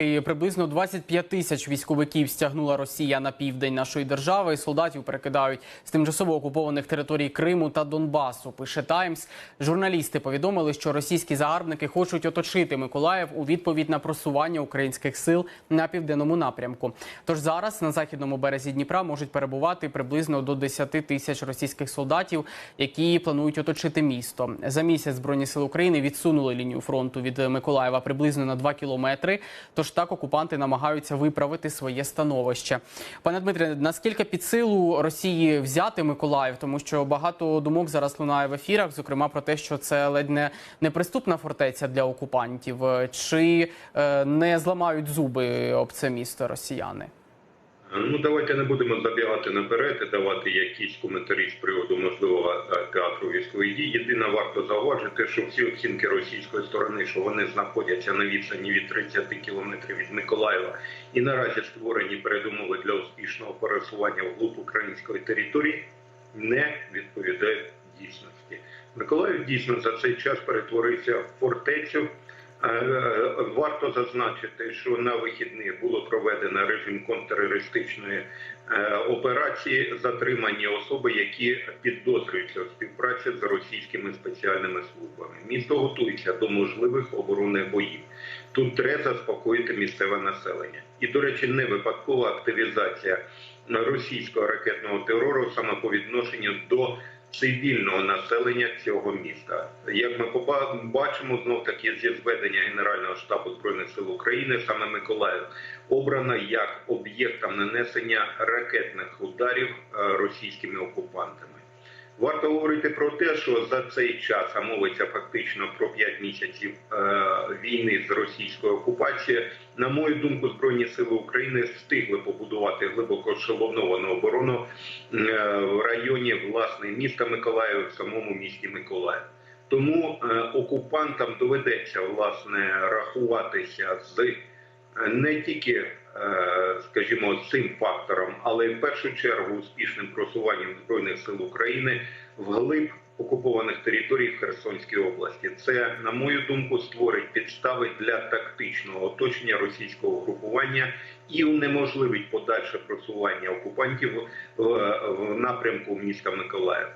І Приблизно 25 тисяч військовиків стягнула Росія на південь нашої держави. Солдатів перекидають з тимчасово окупованих територій Криму та Донбасу. Пише Таймс. Журналісти повідомили, що російські загарбники хочуть оточити Миколаїв у відповідь на просування українських сил на південному напрямку. Тож зараз на західному березі Дніпра можуть перебувати приблизно до 10 тисяч російських солдатів, які планують оточити місто. За місяць збройні сили України відсунули лінію фронту від Миколаєва приблизно на 2 кілометри. Тож так окупанти намагаються виправити своє становище. Пане Дмитре, наскільки під силу Росії взяти Миколаїв, тому що багато думок зараз лунає в ефірах, зокрема про те, що це ледь не неприступна фортеця для окупантів, чи е, не зламають зуби об це місто росіяни? Ну давайте не будемо забігати наперед і давати якісь коментарі з приводу можливого е, театру військових дій. Єдине варто зауважити, що всі оцінки російської сторони, що вони знаходяться на відстані від 30 кілометрів від Миколаєва, і наразі створені передумови для успішного пересування вглуб української території, не відповідають дійсності. Миколаїв дійсно за цей час перетворився в фортецю. Е, Варто зазначити, що на вихідних було проведено режим контртерористичної е, операції, затримані особи, які підозрюються у співпраці з російськими спеціальними службами. Місто готується до можливих оборонних боїв. Тут треба заспокоїти місцеве населення. І, до речі, не випадкова активізація російського ракетного терору саме по відношенню до цивільного населення цього міста. Як ми бачимо, знов таки зі зведення Генерального штабу збройних сил України, саме Миколаїв обрано як об'єктом нанесення ракетних ударів е, російськими окупантами. Варто говорити про те, що за цей час а мовиться фактично про 5 місяців е, війни з російською окупацією. На мою думку, збройні сили України встигли побудувати глибоко ешелоновану оборону е, в районі власне міста Миколаїв, в самому місті Миколаїв. Тому е, окупантам доведеться власне рахуватися з не тільки, е, скажімо, цим фактором, але в першу чергу успішним просуванням збройних сил України вглиб окупованих територій в Херсонській області. Це, на мою думку, створить підстави для тактичного оточення російського групування і унеможливить подальше просування окупантів в, напрямку міста Миколаїв.